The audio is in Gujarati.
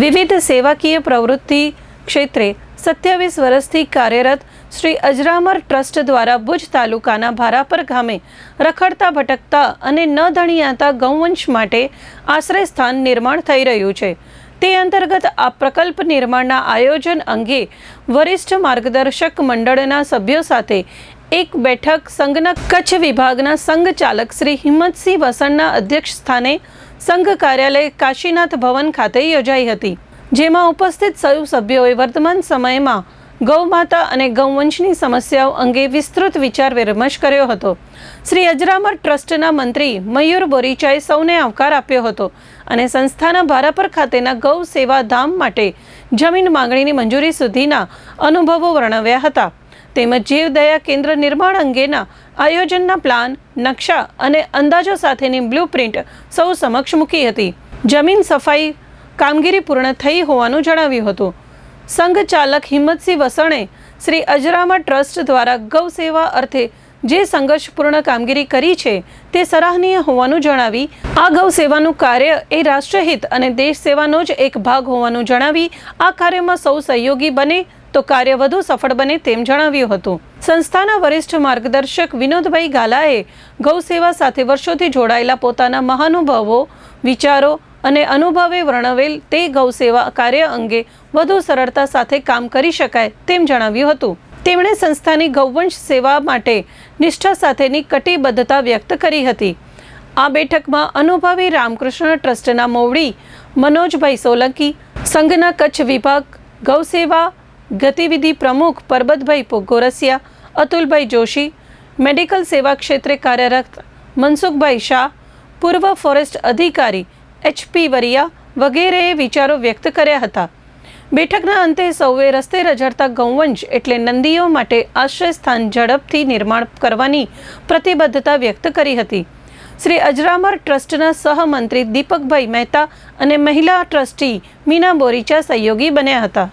વિવિધ સેવાકીય પ્રવૃત્તિ ક્ષેત્રે સત્યાવીસ વર્ષથી કાર્યરત શ્રી અજરામર ટ્રસ્ટ દ્વારા ભુજ તાલુકાના ભારાપર ગામે રખડતા, ભટકતા અને ન ધણિયાતા ગૌવંશ માટે આશ્રય સ્થાન નિર્માણ થઈ રહ્યું છે. તે અંતર્ગત આ પ્રકલ્પ નિર્માણના આયોજન અંગે વરિષ્ઠ માર્ગદર્શક મંડળના સભ્યો સાથે એક બેઠક સંઘના કચ્છ વિભાગના સંઘ ચાલક શ્રી હિંમતસિંહ વસણના અધ્યક્ષ સ્થાને સંઘ કાર્યાલય કાશીનાથ ભવન ખાતે યોજાઈ હતી, જેમાં ઉપસ્થિત સૌ સભ્યોએ વર્તમાન સમયમાં ગૌમાતા અને ગૌવંશની સમસ્યાઓ અંગે વિસ્તૃત વિચાર વિમર્શ કર્યો હતો. શ્રી અજરામર ટ્રસ્ટના મંત્રી મયુર બોરીચાએ સૌને આવકાર આપ્યો હતો અને સંસ્થાના ભારાપર ખાતેના ગૌ સેવા ધામ માટે જમીન માંગણીની મંજૂરી સુધીના અનુભવો વર્ણવ્યા હતા. તેમજ જીવદયા કેન્દ્ર નિર્માણ અંગેના આયોજનના પ્લાન, નકશા અને અંદાજો સાથેની બ્લુપ્રિન્ટ સૌ સમક્ષ મૂકી હતી. જમીન સફાઈ કામગીરી પૂર્ણ થઈ હોવાનું જણાવ્યું હતું. સંઘ ચાલક હિંમતસિંહ વસણે શ્રી અજરામા ટ્રસ્ટ દ્વારા ગૌ સેવા અર્થે જે સંઘર્ષપૂર્ણ કામગીરી કરી છે તે સરાહનીય હોવાનું જણાવી, આ ગૌ સેવાનું કાર્ય એ રાષ્ટ્રહિત અને દેશ સેવાનો જ એક ભાગ હોવાનું જણાવી, આ કાર્યમાં સૌ સહયોગી બને તો કાર્ય વધુ સફળ બને તેમ જણાવ્યું હતું. સંસ્થાના વરિષ્ઠ માર્ગદર્શક વિનોદભાઈ ગાલાએ ગૌ સેવા સાથે વર્ષોથી જોડાયેલા પોતાના મહાનુભાવો, વિચારો અને અનુભવે વર્ણવેલ તે ગૌ સેવા કાર્ય અંગે વધુ સરળતા સાથે કામ કરી શકાય તેમ જણાવ્યું હતું. તેમણે સંસ્થાની ગૌવંશ સેવા માટે નિષ્ઠા સાથેની કટિબદ્ધતા વ્યક્ત કરી હતી. આ બેઠકમાં અનુભવી રામકૃષ્ણ ટ્રસ્ટના મોવડી, મનોજભાઈ સોલંકી, સંઘના કચ્છ વિભાગ, ગૌસેવા ગતિવિધિ પ્રમુખ પરબતભાઈ ગોરસિયા અતુલભાઈ જોશી, મેડિકલ સેવા ક્ષેત્રે કાર્યરત મનસુખભાઈ શાહ, પૂર્વ ફોરેસ્ટ અધિકારી એચપી વરિયા વગેરેએ વિચારો વ્યક્ત કર્યા હતા. બેઠકના અંતે સૌએ રસ્તે રજડતા ગૌવંશ એટલે નંદીઓ માટે આશ્રય સ્થાન ઝડપથી નિર્માણ કરવાની પ્રતિબદ્ધતા વ્યક્ત કરી હતી. શ્રી અજરામર ટ્રસ્ટના સહમંત્રી દીપકભાઈ મહેતા અને મહિલા ટ્રસ્ટી મીના બોરીચા સહયોગી બન્યા હતા.